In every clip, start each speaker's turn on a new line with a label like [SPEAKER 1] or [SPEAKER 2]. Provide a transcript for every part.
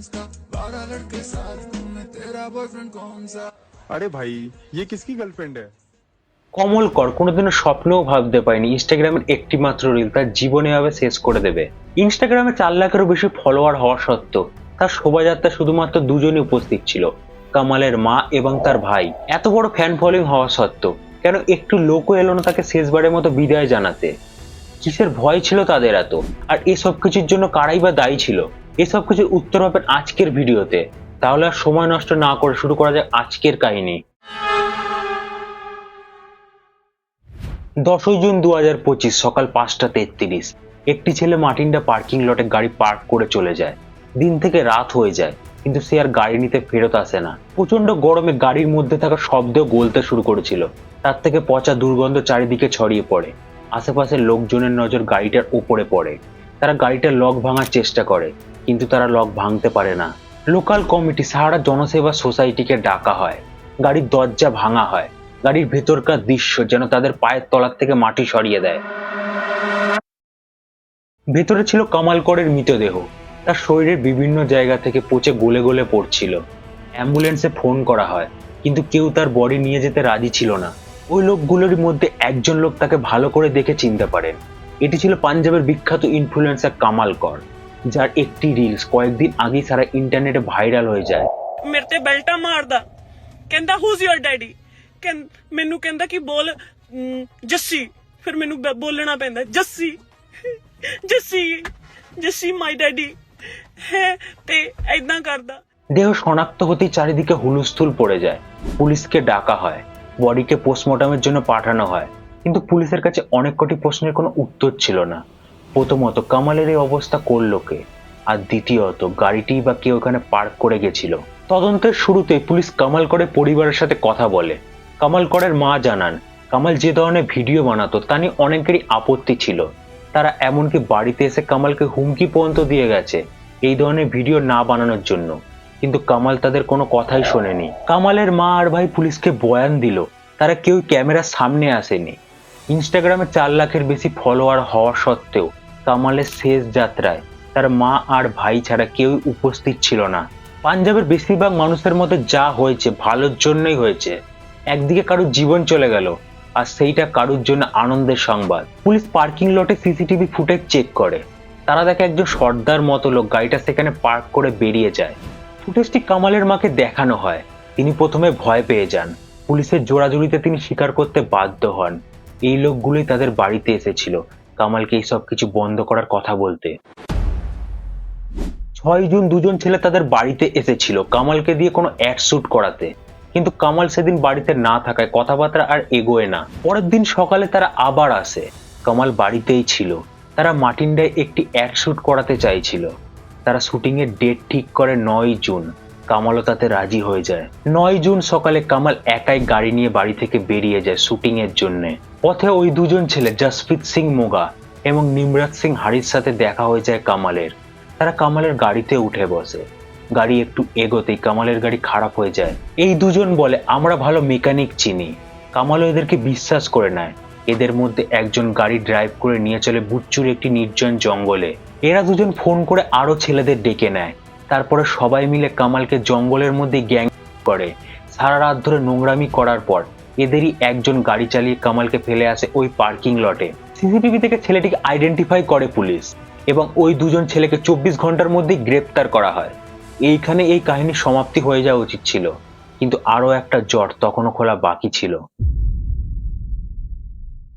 [SPEAKER 1] का बारह लड़के साथ घूमे तेरा बॉयफ्रेंड कौन सा
[SPEAKER 2] अरे भाई ये किसकी गर्लफ्रेंड है
[SPEAKER 3] কমল কর কোনোদিনও স্বপ্নেও ভাবতে পারেনি ইনস্টাগ্রামের একটি মাত্র রিল তার জীবনে এভাবে শেষ করে দেবে ইনস্টাগ্রামে চার লাখেরও বেশি ফলোয়ার হওয়া সত্ত্বেও তার শোভাযাত্রা শুধুমাত্র দুজনই উপস্থিত ছিল কামালের মা এবং তার ভাই এত বড় ফ্যান ফলোয়িং হওয়া সত্ত্বেও কেন একটু লোকও এলো না তাকে শেষবারের মতো বিদায় জানাতে কিসের ভয় ছিল তাদের এত আর এসব কিছুর জন্য কারাই বা দায়ী ছিল এসব কিছুর উত্তর পাবেন আজকের ভিডিওতে। তাহলে আর সময় নষ্ট না করে শুরু করা যাক আজকের কাহিনী। দশই জুন দু হাজার পঁচিশ সকাল পাঁচটা তেত্রিশ। একটি ছেলে মাটিন্ডা পার্কিং লটে গাড়ি পার্ক করে চলে যায়। দিন থেকে রাত হয়ে যায়, কিন্তু সে আর গাড়ি নিতে ফেরত আসে না। প্রচণ্ড গরমে গাড়ির মধ্যে থাকা শব্দও গলতে শুরু করেছিল। তার থেকে পচা দুর্গন্ধ চারিদিকে ছড়িয়ে পড়ে। আশেপাশের লোকজনের নজর গাড়িটার উপরে পড়ে। তারা গাড়িটার লক ভাঙার চেষ্টা করে। কিন্তু তারা লক ভাঙতে পারে না। লোকাল কমিটি সারা জনসেবা সোসাইটিকে ডাকা হয়। গাড়ির দরজা ভাঙা হয়। গাড়ির ভেতরকার দৃশ্য যেন তাদের পায়ের তলার থেকে মাটি সরিয়ে দেয়। ভেতরে ছিল কামালকরের মৃতদেহ। তার শরীরের বিভিন্ন জায়গা থেকে পচে গলে গলে পড়ছিল। অ্যাম্বুলেন্সে ফোন করা হয়, কিন্তু কেউ তার বডি নিয়ে যেতে রাজি ছিল না। ওই লোকগুলোর মধ্যে একজন লোক তাকে ভালো করে দেখে চিনতে পারেন। এটি ছিল পাঞ্জাবের বিখ্যাত ইনফ্লুয়েন্সার কামাল কর। যার একটি রিলস কয়েকদিন আগেই সারা ইন্টারনেটে ভাইরাল হয়ে যায়
[SPEAKER 4] ਮੇਰੇ ਤੇ ਬੈਲਟਾ ਮਾਰਦਾ ਕਹਿੰਦਾ ਹੂਜ਼ ਯੋਰ ਡੈਡੀ ਮੈਨੂੰ ਕਹਿੰਦਾ ਕਿ ਬੋਲ ਅਮ, ਜੱਸੀ ਫਿਰ ਮੈਨੂੰ ਬ- ਬੋਲਣਾ ਪੈਂਦਾ ਜੱਸੀ ਜੱਸੀ ਜੱਸੀ ਮਾਈ ਡੈਡੀ ਹੈ ਤੇ ਐਦਾਂ ਕਰਦਾ
[SPEAKER 3] দেহ শনাক্ত হতেই চারিদিকে হুলুস্থুল পড়ে যায় পুলিশকে ডাকা হয় বডিকে পোস্টমর্টমের জন্য পাঠানো হয় কিন্তু পুলিশের কাছে অনেক কটি প্রশ্নের কোনো উত্তর ছিল না প্রথমত কামালের এই অবস্থা করল কে? আর দ্বিতীয়ত, গাড়িটি বা কেউ ওখানে পার্ক করে গেছিল। তদন্তের শুরুতে পুলিশ কামাল করে পরিবারের সাথে কথা বলে। কামাল করের মা জানান, কামাল যে ধরনের ভিডিও বানাতো তা নিয়ে অনেকেরই আপত্তি ছিল। তারা এমনকি বাড়িতে এসে কামালকে হুমকি পর্যন্ত দিয়ে গেছে এই ধরনের ভিডিও না বানানোর জন্য। কিন্তু কামাল তাদের কোনো কথাই শোনেনি। কামালের মা আর ভাই পুলিশকে বয়ান দিল, তারা কেউ ক্যামেরার সামনে আসেনি। ইনস্টাগ্রামে চার লাখের বেশি ফলোয়ার হওয়া সত্ত্বেও কামালের শেষ যাত্রায় তার মা আর ভাই ছাড়া কেউই উপস্থিত ছিল না। পাঞ্জাবের বেশিরভাগ মানুষের মধ্যে যা হয়েছে ভালোর জন্যই হয়েছে। একদিকে কারোর জীবন চলে গেল, আর সেইটা কারোর জন্য আনন্দের সংবাদ। পুলিশ পার্কিং লটে সিসিটিভি ফুটেজ চেক করে। তারা দেখে একজন সর্দার মতো লোক গাড়িটা সেখানে পার্ক করে বেরিয়ে যায়। ফুটেজটি কামালের মাকে দেখানো হয়। তিনি প্রথমে ভয় পেয়ে যান। পুলিশের জোড়াজুড়িতে তিনি স্বীকার করতে বাধ্য হন। এই লোকগুলোই তাদের বাড়িতে এসেছিল। কামালকে এই সব কিছু বন্ধ করার কথা বলতে। ছয় জুন দুজন ছেলে তাদের বাড়িতে এসেছিল কামালকে দিয়ে কোনো অ্যাড শুট করাতে। কিন্তু কামাল সেদিন বাড়িতে না থাকায় কথাবার্তা আর এগোয় না। পরের দিন সকালে তারা আবার আসে। কামাল বাড়িতেই ছিল। তারা মাটিন্ডায় একটি অ্যাড শুট করাতে চাইছিল। তারা শুটিং এর ডেট ঠিক করে নয় জুন। কামালও তাতে রাজি হয়ে যায়। নয় জুন সকালে কামাল একাই গাড়ি নিয়ে বাড়ি থেকে বেরিয়ে যায় শুটিং এর জন্য। পথে ওই দুজন ছেলে, জসপ্রীত সিং মোগা এবং নিমরাজ সিং হারির সাথে দেখা হয়ে যায় কামালের। তারা কামালের গাড়িতে উঠে বসে। গাড়ি একটু এগোতেই কামালের গাড়ি খারাপ হয়ে যায়। এই দুজন বলে, আমরা ভালো মেকানিক চিনি। কামালও এদেরকে বিশ্বাস করে নেয়। এদের মধ্যে একজন গাড়ি ড্রাইভ করে নিয়ে চলে বুচ্চুর একটি নির্জন জঙ্গলে। এরা দুজন ফোন করে আরও ছেলেদের ডেকে নেয়। তারপরে সবাই মিলে কামালকে জঙ্গলের মধ্যে গ্যাং করে। সারা রাত ধরে নোংরামি করার পর এদেরই একজন গাড়ি চালিয়ে কামালকে ফেলে আসে ওই পার্কিং লটে। সিসিটিভি থেকে ছেলেটিকে আইডেন্টিফাই করে পুলিশ এবং ওই দুজন ছেলেকে চব্বিশ ঘণ্টার মধ্যেই গ্রেপ্তার করা হয়। এইখানে এই কাহিনী সমাপ্তি হয়ে যাওয়া উচিত ছিল, কিন্তু আরও একটা জট তখনও খোলা বাকি ছিল।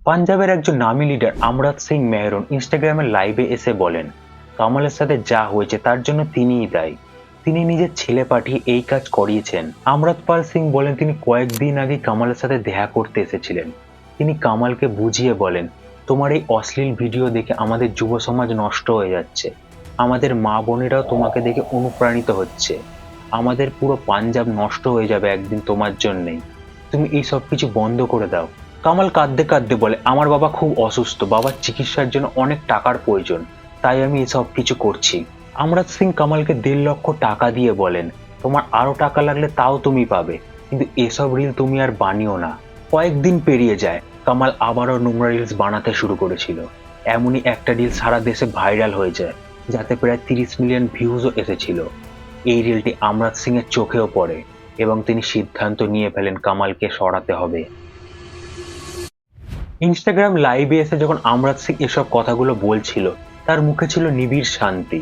[SPEAKER 3] পাঞ্জাবের একজন নামী লিডার আমরাত সিং মেহরন ইনস্টাগ্রামের লাইভে এসে বলেন কামালের সাথে যা হয়েছে তার জন্য তিনিই দায়ী। তিনি নিজের ছেলে পাঠিয়ে এই কাজ করিয়েছেন। আমরাত পাল সিং বলেন তিনি কয়েকদিন আগে কামালের সাথে দেখা করতে এসেছিলেন। তিনি কামালকে বুঝিয়ে বলেন, তোমার এই অশ্লীল ভিডিও দেখে আমাদের যুব সমাজ নষ্ট হয়ে যাচ্ছে। আমাদের মা বোনেরাও তোমাকে দেখে অনুপ্রাণিত হচ্ছে। আমাদের পুরো পাঞ্জাব নষ্ট হয়ে যাবে একদিন তোমার জন্যেই। তুমি এই সব কিছু বন্ধ করে দাও। কামাল কাঁদতে কাঁদতে বলে, আমার বাবা খুব অসুস্থ। বাবার চিকিৎসার জন্য অনেক টাকার প্রয়োজন। তাই আমি এসব কিছু করছি। আমরাজ সিং কামালকে দেড় লক্ষ টাকা দিয়ে বলেন, তোমার আরও টাকা লাগলে তাও তুমি পাবে, কিন্তু এসব রিল তুমি আর বানিও না। কয়েকদিন পেরিয়ে যায়, কামাল আবারও নোংরা রিলস বানাতে শুরু করেছিল। এমনই একটা রিল সারা দেশে ভাইরাল হয়ে যায়, যাতে প্রায় তিরিশ মিলিয়ন ভিউজও এসেছিল। এই রিলটি আমরাজ সিং এর চোখেও পড়ে এবং তিনি সিদ্ধান্ত নিয়ে ফেলেন কামালকে সরাতে হবে। ইনস্টাগ্রাম লাইভে এসে যখন আমরাজ সিং এসব কথাগুলো বলছিল তার মুখে ছিল নিবিড় শান্তি।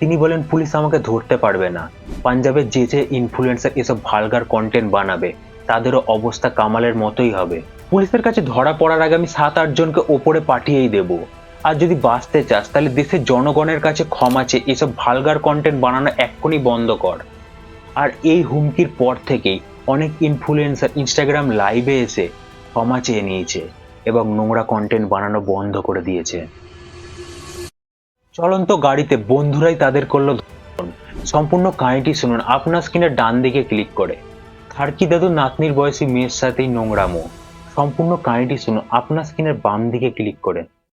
[SPEAKER 3] তিনি বলেন, পুলিশ আমাকে ধরতে পারবে না। পাঞ্জাবের যে যে ইনফ্লুয়েন্সার এসব ভালগার কন্টেন্ট বানাবে, তাদেরও অবস্থা কামালের মতোই হবে। পুলিশের কাছে ধরা পড়ার আগে আমি সাত আট জনকে ওপরে পাঠিয়েই দেব। আর যদি বাঁচতে চাস, তাহলে দেশের জনগণের কাছে ক্ষমা চেয়ে এসব ভালগার কন্টেন্ট বানানো এক্ষুনি বন্ধ কর। আর এই হুমকির পর থেকেই অনেক ইনফ্লুয়েন্সার ইনস্টাগ্রাম লাইভে এসে ক্ষমা চেয়ে নিয়েছে এবং নোংরা কন্টেন্ট বানানো বন্ধ করে দিয়েছে। চলন্ত গাড়িতে বন্ধুরাই তাদের করল সম্পূর্ণ কাহিনীটি শুনুন। আপনার স্ক্রিনের ডান দিকে ক্লিক করে। থার্কি দাদু নাতনির বয়সী মেয়ের সাথেই নোংরামো। সম্পূর্ণ কাহিনীটি শুনুন। আপনার স্ক্রিনের বাম দিকে ক্লিক করে।